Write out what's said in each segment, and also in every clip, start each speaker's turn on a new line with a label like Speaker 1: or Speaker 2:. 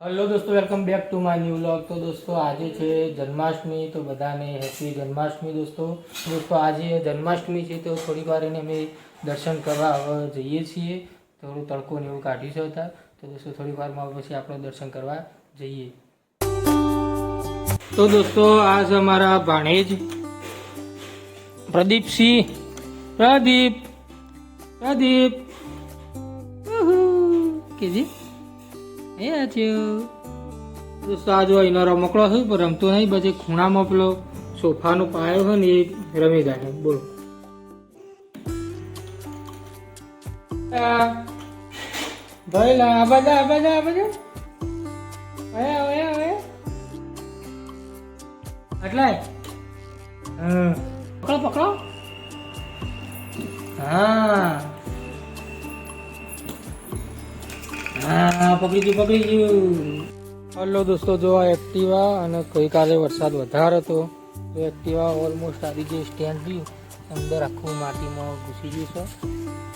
Speaker 1: Hello દોસ્તો welcome back to my new vlog તો દોસ્તો, આજે છે જન્માષ્ટમી, તો બધાને હેપી જન્માષ્ટમી દોસ્તો. દોસ્તો, આજે જન્માષ્ટમી છે, તો થોડી વાર એને અમે દર્શન કરવા જઈએ છીએ. થોડું તડકો ને એવું કાઢ્યું છે હતા તો દોસ્તો થોડી વારમાં પછી આપણે દર્શન કરવા જઈએ. તો દોસ્તો આ છે અમારા ભાણેજ, પ્રદીપસિંહ, પ્રદીપ પ્રદીપ. કેજી. એ આચ્યો દોસ્તો આ જો એનો રમકડો છે પણ રમતો નહીં પછી ખૂણામાં પેલો સોફાનો પાયો છે ને એ રમી જાય. બોલો. ભાઈ લા આ બધા આ બધા આ બધા? આટલા હા? પકડો પકડો. હા. હા, પકડી ગયું, પકડી દોસ્તો, જો આ એક્ટિવા અને ગઈકાલે વરસાદ વધારે હતો, તો એક્ટિવા ઓલમોસ્ટ આવી જે સ્ટેન્ડ રહ્યું અંદર આખું માટીમાં ઘૂસી ગયું છે.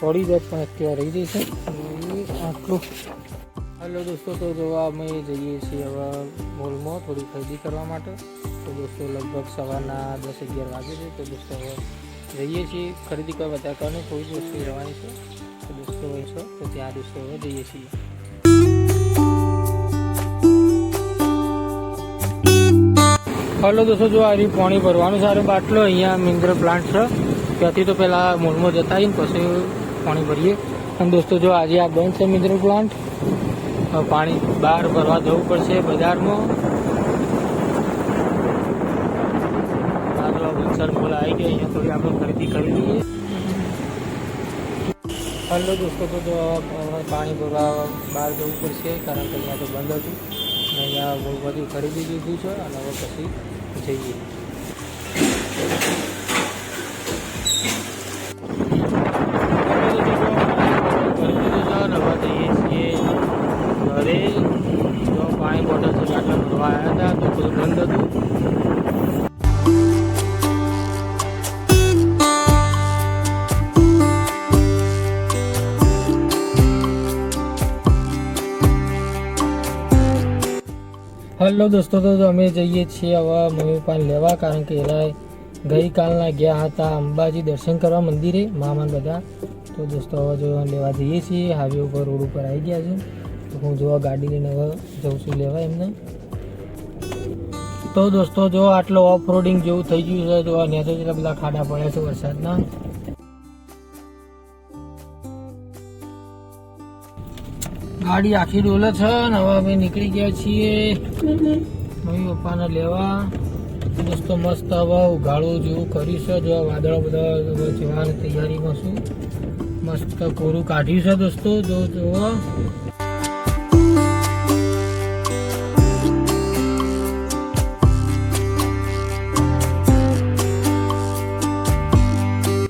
Speaker 1: થોડી જ પણ એક્ટિવા રહી ગઈ છે. આટલું. હલો દોસ્તો, તો જોવા અમે જઈએ છીએ હવે મોલમાં થોડી ખરીદી કરવા માટે. તો દોસ્તો, લગભગ સવારના દસ અગિયાર વાગે છે, તો દોસ્તો હવે જઈએ છીએ. ખરીદી કરવા વધારે કરવાની થોડી વસ્તુ રહેવાની છે. તો દોસ્તો હોય છે, તો ત્યાં દોસ્તો હવે જઈએ છીએ. હલો દોસ્તો, જો આ પાણી ભરવાનું સારું બાટલો, અહીંયા મિન્દ્ર પ્લાન્ટ છે. ત્યાંથી તો પહેલાં મોલમાં જતા આવીને પછી પાણી ભરીએ. અને દોસ્તો, જો આજે આ બંધ છે મિન્દ્ર પ્લાન્ટ પાણી બહાર ભરવા જવું પડશે બજારમાં. વલસાડ મોલ આવી ગયો, અહીંયા થોડી આપણે ખરીદી કરી લઈએ. હલો દોસ્તો, તો જો પાણી ભરવા બહાર જવું પડશે, કારણ કે અહીંયા તો બંધ હતું. અહીંયા બહુ બધું ખરીદી લીધું છે, અને હવે પછી જઈએ હલો દોસ્તો, તો અમે જઈએ છીએ હવે મમ્મી પપ્પાને લેવા, કારણ કે એના ગઈકાલના ગયા હતા અંબાજી દર્શન કરવા મંદિરે મામા બધા. તો દોસ્તો, હવે જો લેવા જઈએ છીએ હાઈવે ઉપર રોડ ઉપર આવી ગયા છે. તો હું જોવા ગાડી લઈને હવે જઉં છું લેવા એમને. તો દોસ્તો, જો આટલો ઓફ રોડિંગ જેવું થઈ ગયું છે, તો ત્યાં તો એટલા બધા ખાડા પડ્યા છે વરસાદના. ગાડી આખી ડોલે છે ને હવે અમે નીકળી ગયા છીએ. મમ્મી પપ્પાને લેવા. દોસ્તો મસ્ત હવે ઉઘાડું જેવું કર્યું છે. જો વાદળો બધા જવાની તૈયારીમાં છું. મસ્ત કોરું કાઢ્યું છે દોસ્તો. જો જુઓ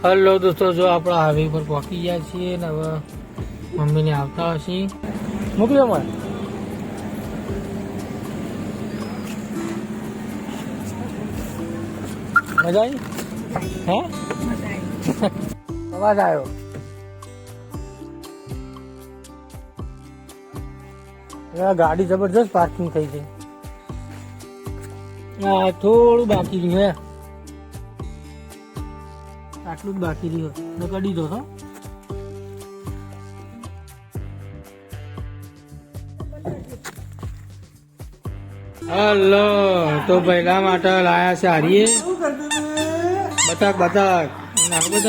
Speaker 1: હલો દોસ્તો, જો આપણે હાઈવે પર પહોંચી ગયા છીએ ને હવે મમ્મીને આવતા હશે. મોકલ્યો મને મજા આવી હે અવાજ આવ્યો ગાડી જબરજસ્ત પાર્કિંગ થઈ છે હા થોડું બાકી રહ્યું, હે. આટલું જ બાકી રહ્યું. ને કડી દો છો હલો તો પહેલા માટે લાયા છે હારીએ. બતક બતક નાનું બતક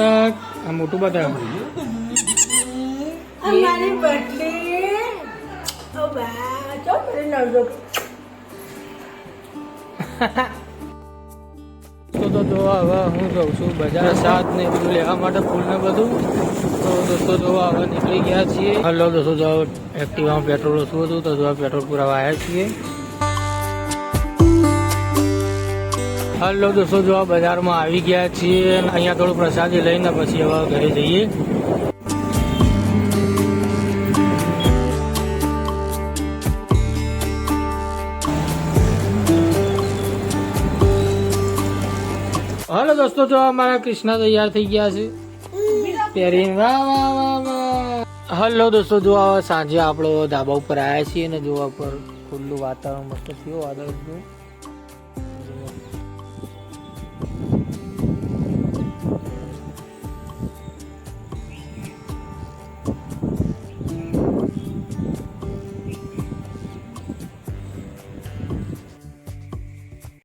Speaker 1: આ મોટું બતક.
Speaker 2: અમારી બટલી ઓ બા ચો નવજો.
Speaker 1: તો તો હવે હું જઉં છું બજાર સાત ને બધું લેવા માટે ફૂલ ને બધું. તો દોસ્તો જો હવે નીકળી ગયા છીએ. હલો દોસ્તો, જો એક્ટિવામાં પેટ્રોલ ઓછું હતું તો જો પેટ્રોલ પુરાવા આવ્યા છીએ. હલો દોસ્તો, જો બજારમાં આવી ગયા છીએ અહીંયા થોડું પ્રસાદી લઈને પછી હવે ઘરે જઈએ. હલો દોસ્તો જો અમારા કૃષ્ણ તૈયાર થઈ ગયા છે. પહેરીને વાહ હલો દોસ્તો, જો સાંજે આપણો ધાબા ઉપર આવ્યા છીએ અને જોવા પર ખુલ્લું વાતાવરણ મસ્ત થયું, વાદળ